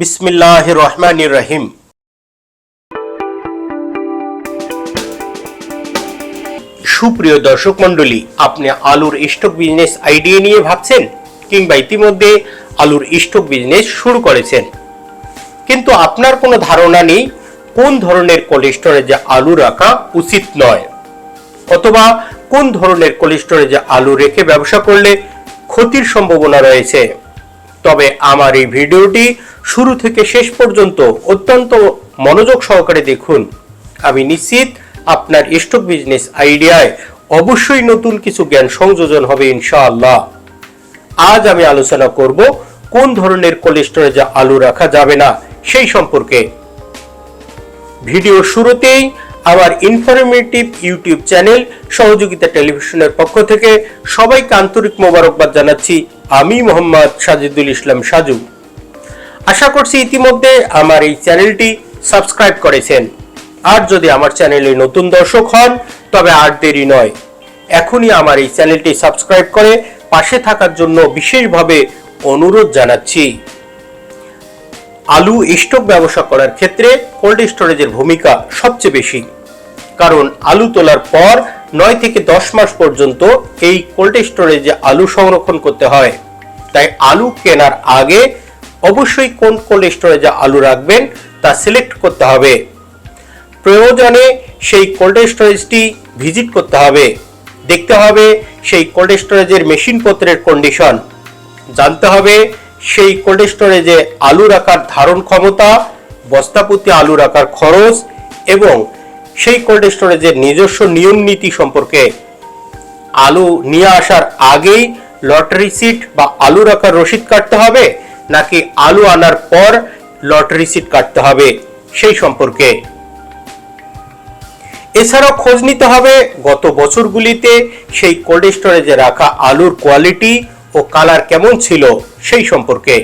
বিসমিল্লাহ রহমান রহিম সুপ্রিয় দর্শক মণ্ডলী, আপনি আলুর স্টক বিজনেস আইডিয়া নিয়ে ভাবছেন কিংবা ইতিমধ্যে আলুর স্টক বিজনেস শুরু করেছেন। কিন্তু আপনার কোনো ধারণা নেই কোন ধরনের কোল্ড স্টোরেজে আলু রাখা উচিত নয়, অথবা কোন ধরনের কোল্ড স্টোরেজে আলু রেখে ব্যবসা করলে ক্ষতির সম্ভাবনা রয়েছে। তবে আমার এই ভিডিওটি শুরু থেকে শেষ পর্যন্ত অত্যন্ত মনোযোগ সহকারে দেখুন। আমি নিশ্চিত আপনার স্টক বিজনেস আইডিয়ায় অবশ্যই নতুন কিছু জ্ঞান সংযোজন হবে ইনশাআল্লাহ। আজ আমি আলোচনা করব কোন ধরনের কোল্ড স্টোরেজে আলু রাখা যাবে না, সেই সম্পর্কে। ভিডিও শুরুতেই আমার ইনফরমেটিভ ইউটিউব চ্যানেল সহযোগিতা টেলিভিশনের পক্ষ থেকে সবাইকে আন্তরিক মোবারকবাদ জানাচ্ছি। আমি মোহাম্মদ সাজিদুল ইসলাম সাজু। আশা করছি ইতিমধ্যে আমার এই চ্যানেলটি সাবস্ক্রাইব করেছেন। আর যদি আমার চ্যানেলে নতুন দর্শক হন, তবে আর দেরি নয়। এখনই আমার এই চ্যানেলটি সাবস্ক্রাইব করে পাশে থাকার জন্য বিশেষভাবে অনুরোধ জানাচ্ছি। আলু স্টক ব্যবসা করার ক্ষেত্রে কোল্ড স্টোরেজের ভূমিকা সবচেয়ে বেশি। কারণ আলু তোলার পর নয় থেকে দশ মাস পর্যন্ত এই কোল্ড স্টোরেজে আলু সংরক্ষণ করতে হয়। তাই আলু কেনার আগে অবশ্যই কোন কোল্ড স্টোরেজে আলু রাখবেন তা সিলেক্ট করতে হবে। প্রয়োজনে সেই কোল্ড স্টোরেজটি ভিজিট করতে হবে। দেখতে হবে সেই কোল্ড স্টোরেজের মেশিনপত্রের কন্ডিশন জানতে হবে সেই কোল্ড স্টোরেজে আলু রাখার ধারণ ক্ষমতা, বস্তাপতি আলু রাখার খরচ এবং সেই কোল্ড স্টোরেজের নিজস্ব নিয়ম নীতি সম্পর্কে। আলু নিয়ে আসার আগেই লটারি সিট বা আলু রাখার রসিদ কাটতে হবে, নাকি আলু আনার পর লটারি সিট কাটতে হবে? সেই সম্পর্কে। এছাড়াও খোঁজ নিতে হবে, গত বছরগুলিতে সেই কোল্ড স্টোরেজে রাখা আলুর কোয়ালিটি ও কালার কেমন ছিল, সেই সম্পর্কে।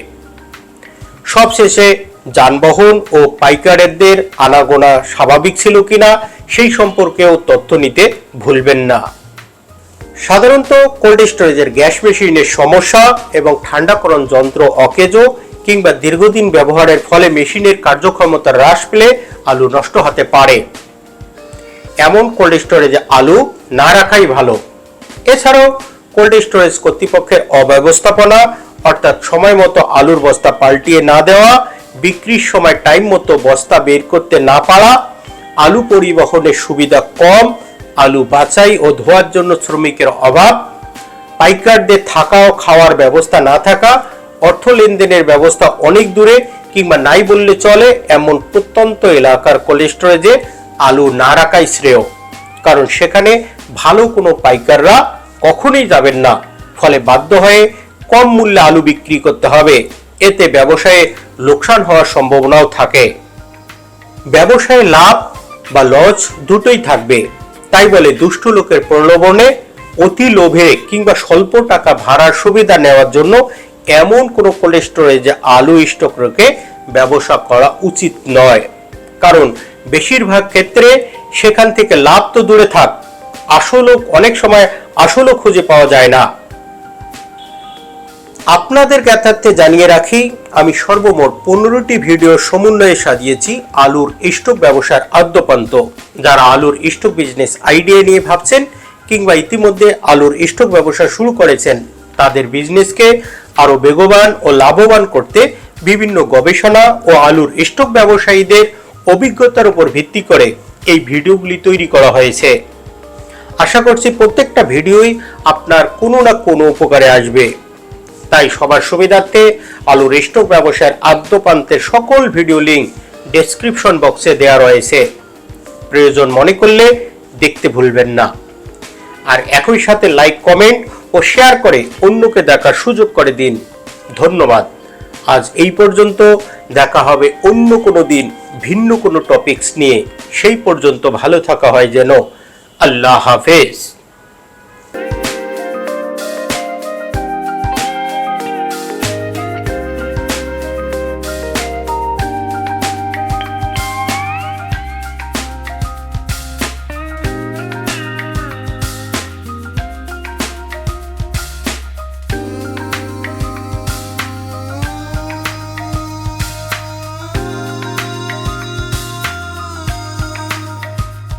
সবশেষে যানবাহন ও পাইকারদের আনাগোনা স্বাভাবিক ছিল কিনা, সেই সম্পর্কেও তথ্য নিতে ভুলবেন না। সাধারণত কোল্ড স্টোরেজের গ্যাস মেশিনের সমস্যা এবং ঠান্ডাকরণ যন্ত্র অকেজো কিংবা দীর্ঘদিন ব্যবহারের ফলে মেশিনের কার্যক্ষমতা হ্রাস পেলে আলু নষ্ট হতে পারে। এমন কোল্ড স্টোরেজে আলু না রাখাই ভালো। এছাড়াও কোল্ড স্টোরেজ কর্তৃপক্ষের অব্যবস্থাপনা, অর্থাৎ সময় মতো আলুর বস্তা পাল্টিয়ে না দেওয়া, বিক্রির সময় টাইম মতো বস্তা বের করতে না পারা, আলু পরিবহনের সুবিধা কম আলু বাছাই ও ধোয়ার জন্য শ্রমিকের অভাব, পাইকারদের থাকা ও খাওয়ার ব্যবস্থা না থাকা, অর্থ লেনদেনের ব্যবস্থা অনেক দূরে কিংবা নাই বললে চলে এমন প্রত্যন্ত এলাকার কোল্ড স্টোরেজে আলু না রাখাই শ্রেয়। কারণ সেখানে ভালো কোনো পাইকাররা কখনোই যাবেন না। ফলে বাধ্য হয়ে কম মূল্যে আলু বিক্রি করতে হবে। এতে ব্যবসায়ে লোকসান হওয়ার সম্ভাবনাও থাকে। ব্যবসায় লাভ বা লস দুটোই থাকবে। তাই বলে দুষ্ট লোকের প্রলোভনে, অতি লোভে কিংবা স্বল্প টাকা ভাড়ার সুবিধা নেওয়ার জন্য এমন কোনো কোল্ড স্টোরেজে আলু স্টক রেখে ব্যবসা করা উচিত নয়। কারণ বেশিরভাগ ক্ষেত্রে সেখান থেকে লাভ তো দূরে থাক আসলও অনেক সময় আসলও খুঁজে পাওয়া যায় না। আপনাদের জ্ঞাতার্থে জানিয়ে রাখি, আমি সর্বমোট পনেরোটি ভিডিও সমন্বয়ে সাজিয়েছি আলুর স্টোভ ব্যবসার আদ্যপান্ত। যারা আলুর স্টোভ বিজনেস আইডিয়া নিয়ে ভাবছেন কিংবা ইতিমধ্যে আলুর স্টক ব্যবসা শুরু করেছেন, তাদের বিজনেসকে আরও বেগবান ও লাভবান করতে বিভিন্ন গবেষণা ও আলুর স্টোভ ব্যবসায়ীদের অভিজ্ঞতার উপর ভিত্তি করে এই ভিডিওগুলি তৈরি করা হয়েছে। আশা করছি প্রত্যেকটা ভিডিওই আপনার কোনো না কোনো উপকারে আসবে। তাই সবার সুবিধার্থে আলুর স্টক ব্যবসায়ের আদ্যপান্তের সকল ভিডিও লিঙ্ক ডেসক্রিপশন বক্সে দেওয়া রয়েছে। প্রয়োজন মনে করলে দেখতে ভুলবেন না। আর একই সাথে লাইক, কমেন্ট ও শেয়ার করে অন্যকে দেখার সুযোগ করে দিন। ধন্যবাদ। আজ এই পর্যন্ত দেখা হবে অন্য কোনো দিন ভিন্ন কোনো টপিকস নিয়ে। সেই পর্যন্ত ভালো থাকা হয় যেন। আল্লাহ হাফেজ।